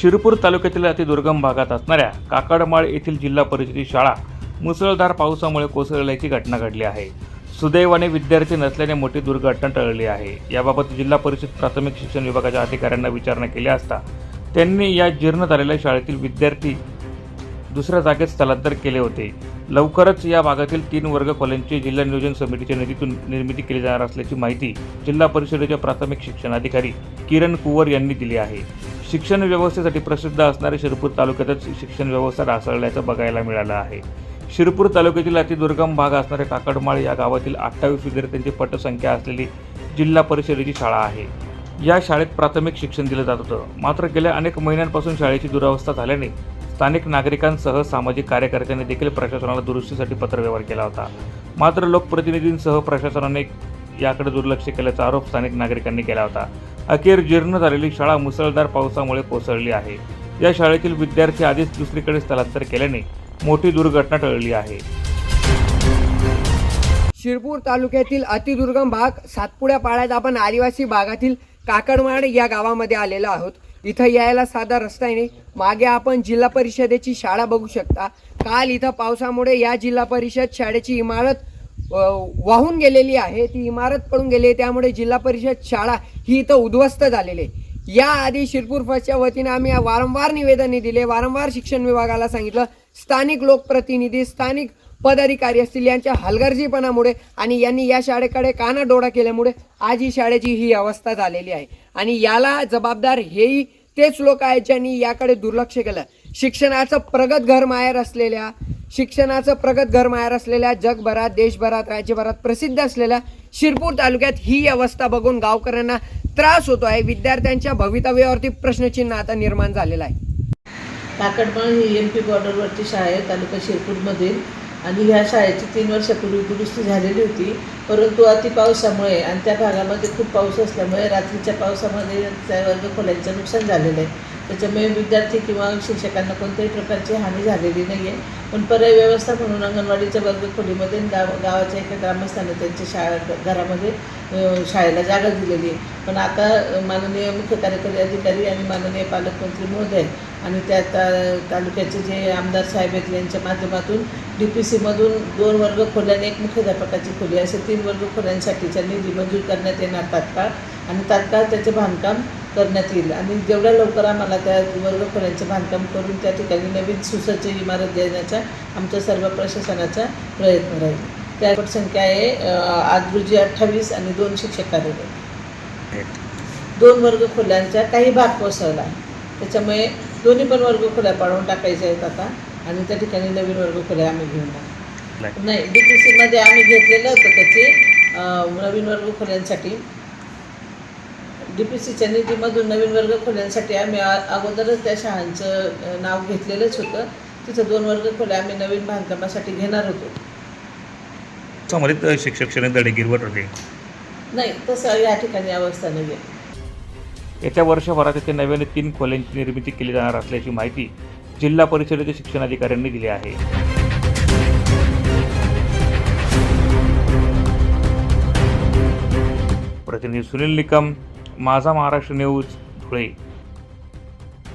शिरपूर तालुक्यातील अतिदुर्गम भागात असणाऱ्या काकडमाळ येथील जिल्हा परिषदेची शाळा मुसळधार पावसामुळे कोसळल्याची घटना घडली आहे. सुदैवाने विद्यार्थी नसल्याने मोठी दुर्घटना टळली आहे. याबाबत जिल्हा परिषद प्राथमिक शिक्षण विभागाच्या अधिकाऱ्यांना विचारणा केली असता त्यांनी या जीर्ण झालेल्या शाळेतील विद्यार्थी दुसऱ्या जागेत स्थलांतर केले होते. लवकरच या भागातील तीन वर्ग खोल्यांची जिल्हा नियोजन समितीच्या निधीतून निर्मिती केली जाणार असल्याची माहिती जिल्हा परिषदेच्या प्राथमिक शिक्षणाधिकारी किरण कुवर यांनी दिली आहे. शिक्षण व्यवस्थेसाठी प्रसिद्ध असणारे शिरपूर तालुक्यातच शिक्षण व्यवस्था ढासळल्याचं बघायला मिळालं आहे. शिरपूर तालुक्यातील अतिदुर्गम भाग असणाऱ्या काकडमाळ या गावातील अठ्ठावीस विद्यार्थ्यांची पटसंख्या असलेली जिल्हा परिषदेची शाळा आहे. या शाळेत प्राथमिक शिक्षण दिलं जात होतं. मात्र गेल्या अनेक महिन्यांपासून शाळेची दुरावस्था झाल्याने स्थानिक नागरिकांसह सामाजिक कार्यकर्त्यांनी देखील प्रशासनाला दुरुस्तीसाठी पत्रव्यवहार केला होता. मात्र लोकप्रतिनिधींसह प्रशासनाने याकडे दुर्लक्ष केल्याचा आरोप स्थानिक नागरिकांनी केला होता. अखेर जीर्ण झालेली शाळा मुसळधार पावसामुळे कोसळली आहे. या शाळेतील विद्यार्थी आधीच दुसरीकडे स्थलांतर केल्याने मोठी दुर्घटना टळली आहे. शिरपूर तालुक्यातील अतिदुर्गम भाग सातपुड्या पाड्यात आपण आदिवासी भागातील काकडमाड या गावामध्ये आलेलो आहोत. इथं यायला साधा रस्ता आहे नाही. मागे आपण जिल्हा परिषदेची शाळा बघू शकता. काल इथं पावसामुळे या जिल्हा परिषद शाळेची इमारत वाहून गेलेली आहे. ती इमारत पडून गेली आहे. त्यामुळे जिल्हा परिषद शाळा ही इथं उद्ध्वस्त झालेली आहे. याआधी शिरपूर फसच्या वतीने आम्ही वारंवार निवेदने दिले. वारंवार शिक्षण विभागाला सांगितलं. स्थानिक लोकप्रतिनिधी स्थानिक पदाधिकारी असतील यांच्या हलगर्जीपणामुळे आणि यांनी या शाळेकडे काना डोळा केल्यामुळे आज ही शाळेची ही अवस्था झालेली आहे. आणि याला जबाबदार हेही तेच लोक आहेत ज्यांनी याकडे दुर्लक्ष केलं. शिक्षणाचं प्रगत घर माहेर असलेल्या शिक्षणाचं प्रगत घर माहेर असलेल्या जगभरात देशभरात राज्यभरात प्रसिद्ध असलेल्या शिरपूर तालुक्यात ही अवस्था बघून गावकऱ्यांना त्रास होतो आहे. विद्यार्थ्यांच्या भवितव्यावरती प्रश्नचिन्ह आता निर्माण झालेलं आहे. काकडमाळ ही एम पी बॉर्डरवरची शाळा आहे तालुका शिरपूरमधील आणि ह्या शाळेची तीन वर्षापूर्वी दुरुस्ती झालेली होती. परंतु अति पावसामुळे आणि त्या भागामध्ये खूप पाऊस असल्यामुळे रात्रीच्या पावसामध्ये त्या वर्गखोल्यांचं नुकसान झालेलं आहे. त्याच्यामुळे विद्यार्थी किंवा शिक्षकांना कोणत्याही प्रकारची हानी झालेली नाही आहे पण पर्याय व्यवस्था म्हणून अंगणवाडीच्या वर्गखोलीमध्ये गाव गावाच्या एका ग्रामस्थानं त्यांच्या शाळा घरामध्ये शाळेला जागा दिलेली आहे. पण आता माननीय मुख्य कार्यकारी अधिकारी आणि माननीय पालकमंत्री महोदय आणि त्या ता तालुक्याचे जे आमदार साहेब आहेत यांच्या माध्यमातून डी पी सीमधून दोन वर्ग खोल्या आणि एक मुख्याध्यापकाची खोली असे तीन वर्ग खोल्यांसाठीच्या निधी मंजूर करण्यात येणार तात्काळ आणि तात्काळ त्याचे बांधकाम करण्यात येईल. आणि जेवढ्या लवकर आम्हाला त्या वर्ग खोल्यांचं बांधकाम करून त्या ठिकाणी नवीन सुसज्ज इमारत देण्याचा आमच्या सर्व प्रशासनाचा प्रयत्न राहील. त्या संख्या आहे आज रोजी अठ्ठावीस आणि दोन शिक्षक कार्यरत दोन वर्ग खोल्यांचा काही भाग कोसळला. आहे त्याच्यामुळे दोन्ही पण वर्ग खोल्या पाडून टाकायच्या आहेत आता. आणि त्या ठिकाणी नवीन वर्ग खोल्या आम्ही घेऊन टाकू. नाही. डी पी सीमध्ये आम्ही घेतलेलं होतं त्याचे नवीन वर्ग खोल्यांसाठी. डी पी सीच्या निधीमधून नवीन वर्ग खोल्यांसाठी आम्ही अगोदरच त्या शाळांचं नाव घेतलेलंच होतं. तिथं दोन वर्ग खोल्या आम्ही नवीन बांधकामासाठी घेणार होतो. शिक्षक नाही तसं या ठिकाणी अवस्था नाही आहे येत्या वर्षभरात येथे नव्याने तीन खोल्यांची निर्मिती केली जाणार असल्याची माहिती जिल्हा परिषदेच्या शिक्षणाधिकाऱ्यांनी दिली आहे. प्रतिनिधी सुनील निकम माझा महाराष्ट्र न्यूज धुळे.